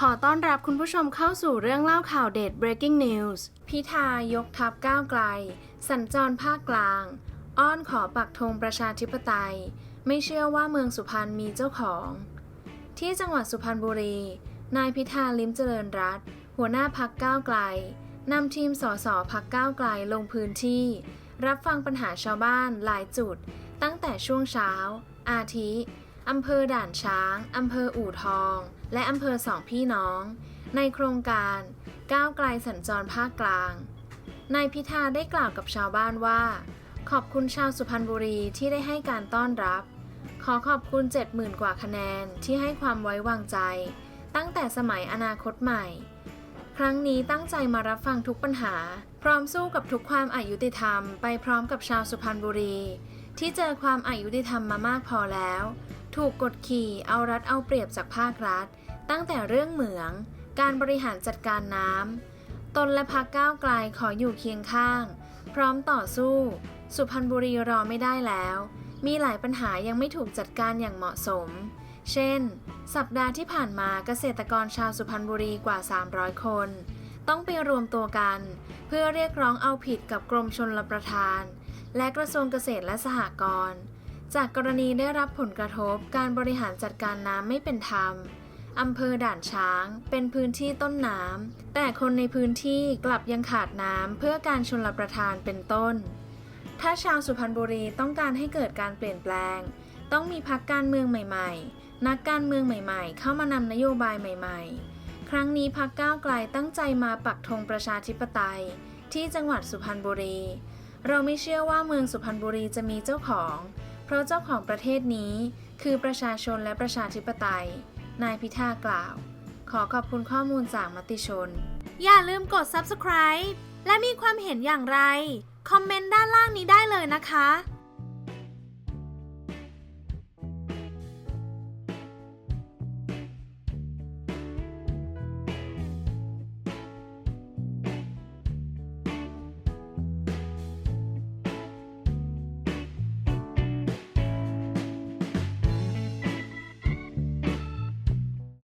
ขอต้อนรับคุณผู้ชมเข้าสู่เรื่องเล่าข่าวเด็ด breaking news พิธายกทัพก้าวไกล สัญจรภาคกลาง อ้อนขอปักธงประชาธิปไตย ไม่เชื่อว่าเมืองสุพรรณมีเจ้าของ ที่จังหวัดสุพรรณบุรี นายพิธาลิมเจริญรัตหัวหน้าพักก้าวไกลนำทีมสสพักก้าวไกลลงพื้นที่ รับฟังปัญหาชาวบ้านหลายจุด ตั้งแต่ช่วงเช้า อาทิ อำเภอด่านช้าง อำเภออู่ทอง และอำเภอสองพี่น้อง ในโครงการก้าวไกลสัญจรภาคกลาง นายพิธาได้กล่าวกับชาวบ้านว่า ขอบคุณชาวสุพรรณบุรีที่ได้ให้การต้อนรับ ขอขอบคุณ 70,000 กว่าคะแนนที่ให้ความไว้วางใจ ตั้งแต่สมัยอนาคตใหม่ ครั้งนี้ตั้งใจมารับฟังทุกปัญหา พร้อมสู้กับทุกความอายุติธรรม ไปพร้อมกับชาวสุพรรณบุรี ที่เจอความอายุติธรรมมามากพอแล้ว ถูกกดขี่เอารัดเอาเปรียบจากภาครัฐ ตั้งแต่เรื่องเหมือง การบริหารจัดการน้ำตนและพักก้าวไกลขออยู่เคียงข้าง พร้อมต่อสู้ สุพรรณบุรีรอไม่ได้แล้ว มีหลายปัญหายังไม่ถูกจัดการอย่างเหมาะสม เช่น สัปดาห์ที่ผ่านมาเกษตรกรชาวสุพรรณบุรีกว่า 300 คน ต้องไปรวมตัวกัน เพื่อเรียกร้องเอาผิดกับกรมชนรประทาน และกระทรวงเกษตรและสหกรณ์ จากกรณีได้รับผลกระทบการบริหารจัดการน้ำไม่เป็นธรรมอำเภอด่านช้างเป็นพื้นที่ต้นน้ำแต่คนในพื้นที่กลับยังขาดน้ำเพื่อการชนรประทานเป็นต้น ถ้าชาวสุพรรณบุรีต้องการให้เกิดการเปลี่ยนแปลง ต้องมีพักการเมืองใหม่ ๆ นักการเมืองใหม่ ๆ เข้ามานำนโยบายใหม่ ๆ ครั้งนี้พักก้าวไกลตั้งใจมาปักธงประชาธิปไตย ที่จังหวัดสุพรรณบุรี เราไม่เชื่อว่าเมืองสุพรรณบุรีจะมีเจ้าของ ราะเจ้าของประเทศนี้คือประชาชนและประชาธิปไตย นายพิธากล่าว ขอขอบคุณข้อมูลจากมติชน อย่าลืมกด subscribe และมีความเห็นอย่างไร คอมเมนต์ด้านล่างนี้ได้เลยนะคะ